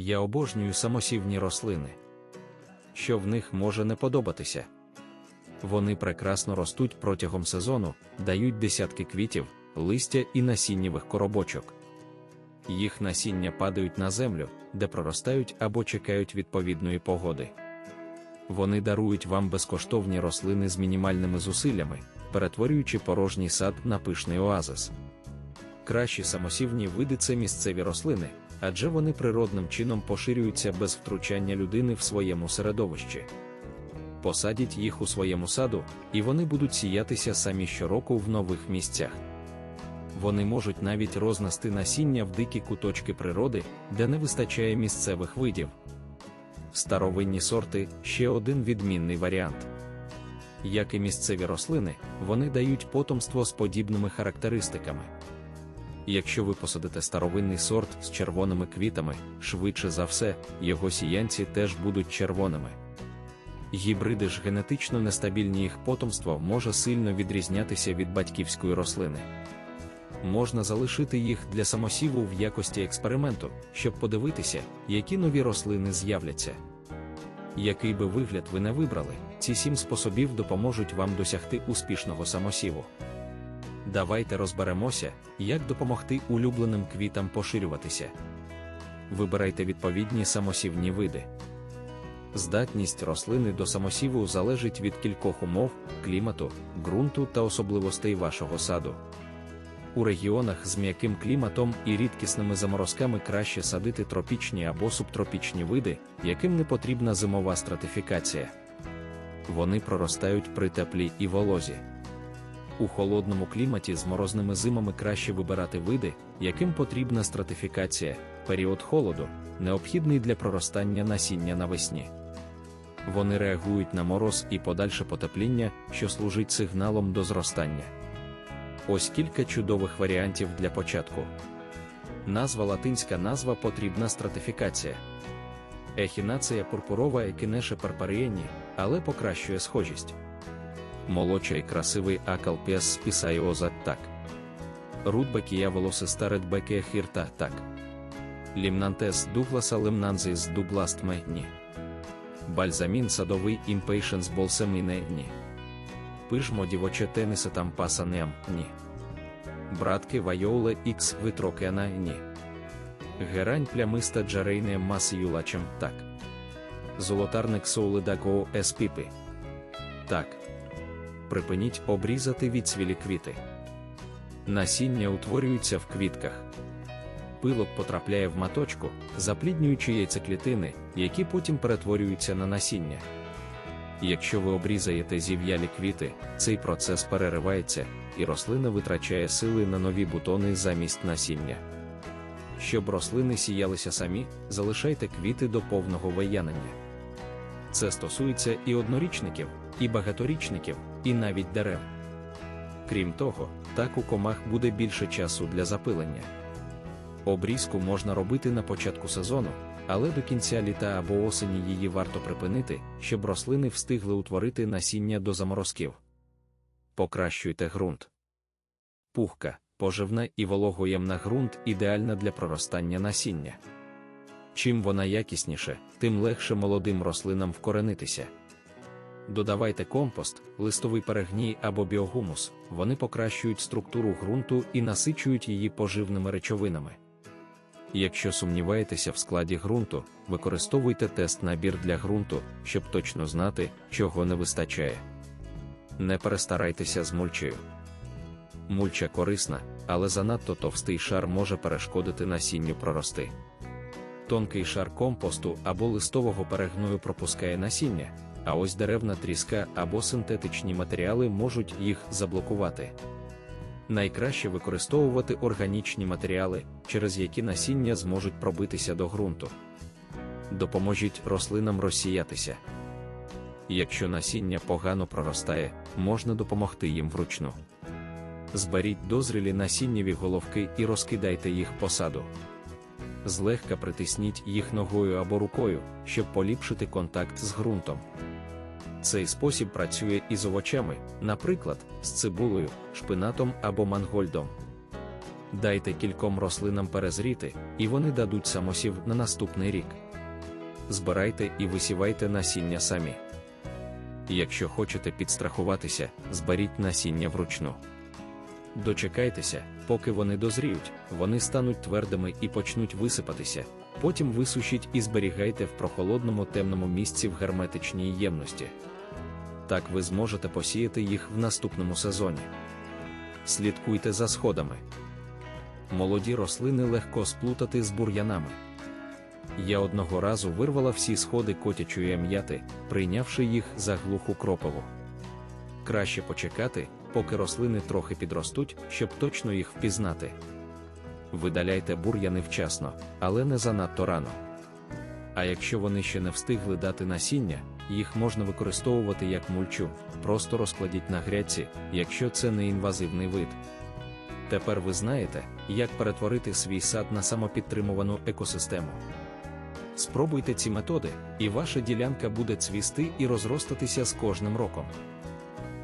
Я обожнюю самосівні рослини. Що в них може не подобатися? Вони прекрасно ростуть протягом сезону, дають десятки квітів, листя і насіннєвих коробочок. Їх насіння падають на землю, де проростають або чекають відповідної погоди. Вони дарують вам безкоштовні рослини з мінімальними зусиллями, перетворюючи порожній сад на пишний оазис. Кращі самосівні види це місцеві рослини, адже вони природним чином поширюються без втручання людини в своєму середовищі. Посадіть їх у своєму саду, і вони будуть сіятися самі щороку в нових місцях. Вони можуть навіть рознести насіння в дикі куточки природи, де не вистачає місцевих видів. Старовинні сорти ще один відмінний варіант. Як і місцеві рослини, вони дають потомство з подібними характеристиками. Якщо ви посадите старовинний сорт з червоними квітами, швидше за все, його сіянці теж будуть червоними. Гібриди ж генетично нестабільні їх потомство може сильно відрізнятися від батьківської рослини. Можна залишити їх для самосіву в якості експерименту, щоб подивитися, які нові рослини з'являться. Який би вигляд ви не вибрали, ці сім способів допоможуть вам досягти успішного самосіву. Давайте розберемося, як допомогти улюбленим квітам поширюватися. Вибирайте відповідні самосівні види. Здатність рослини до самосіву залежить від кількох умов, клімату, ґрунту та особливостей вашого саду. У регіонах з м'яким кліматом і рідкісними заморозками краще садити тропічні або субтропічні види, яким не потрібна зимова стратифікація. Вони проростають при теплі і волозі. У холодному кліматі з морозними зимами краще вибирати види, яким потрібна стратифікація, період холоду, необхідний для проростання насіння навесні. Вони реагують на мороз і подальше потепління, що служить сигналом до зростання. Ось кілька чудових варіантів для початку. Назва латинська назва потрібна стратифікація. Ехінація пурпурова екінеше перпарієні, але покращує схожість. Молодший красивий акалпіас спісайоза так. Рудбекія волосиста редбекія хірта так. Лімнантес дугласа лимнанзис дубластме ні. Бальзамін садовий імпейшенс болсеміне ні. Пижмо дівоче тениса там пасанем ні. Братки вайоуле ікс витрокена ні. Герань плямиста джарейне масіюлачем так. Золотарник соулидаго еспіпи. Так. Припиніть обрізати відсвілі квіти. Насіння утворюються в квітках. Пилок потрапляє в маточку, запліднюючи яйцеклітини, які потім перетворюються на насіння. Якщо ви обрізаєте зів'ялі квіти, цей процес переривається, і рослина витрачає сили на нові бутони замість насіння. Щоб рослини сіялися самі, залишайте квіти до повного виянення. Це стосується і однорічників, і багаторічників, і навіть дерев. Крім того, так у комах буде більше часу для запилення. Обрізку можна робити на початку сезону, але до кінця літа або осені її варто припинити, щоб рослини встигли утворити насіння до заморозків. Покращуйте ґрунт. Пухка, поживна і вологоємна ґрунт ідеальна для проростання насіння. Чим вона якісніше, тим легше молодим рослинам вкоренитися. Додавайте компост, листовий перегній або біогумус, вони покращують структуру ґрунту і насичують її поживними речовинами. Якщо сумніваєтеся в складі ґрунту, використовуйте тест набір для ґрунту, щоб точно знати, чого не вистачає. Не перестарайтеся з мульчею. Мульча корисна, але занадто товстий шар може перешкодити насінню прорости. Тонкий шар компосту або листового перегною пропускає насіння, а ось деревна тріска або синтетичні матеріали можуть їх заблокувати. Найкраще використовувати органічні матеріали, через які насіння зможуть пробитися до ґрунту. Допоможіть рослинам розсіятися. Якщо насіння погано проростає, можна допомогти їм вручну. Зберіть дозрілі насіннєві головки і розкидайте їх по саду. Злегка притисніть їх ногою або рукою, щоб поліпшити контакт з ґрунтом. Цей спосіб працює із овочами, наприклад, з цибулею, шпинатом або мангольдом. Дайте кільком рослинам перезріти, і вони дадуть самосів на наступний рік. Збирайте і висівайте насіння самі. Якщо хочете підстрахуватися, зберіть насіння вручну. Дочекайтеся, поки вони дозріють, вони стануть твердими і почнуть висипатися, потім висушіть і зберігайте в прохолодному темному місці в герметичній ємності. Так ви зможете посіяти їх в наступному сезоні. Слідкуйте за сходами. Молоді рослини легко сплутати з бур'янами. Я одного разу вирвала всі сходи котячої м'яти, прийнявши їх за глуху кропову. Краще почекати, поки рослини трохи підростуть, щоб точно їх впізнати. Видаляйте бур'яни вчасно, але не занадто рано. А якщо вони ще не встигли дати насіння, їх можна використовувати як мульчу, просто розкладіть на грядці, якщо це не інвазивний вид. Тепер ви знаєте, як перетворити свій сад на самопідтримувану екосистему. Спробуйте ці методи, і ваша ділянка буде цвісти і розростатися з кожним роком.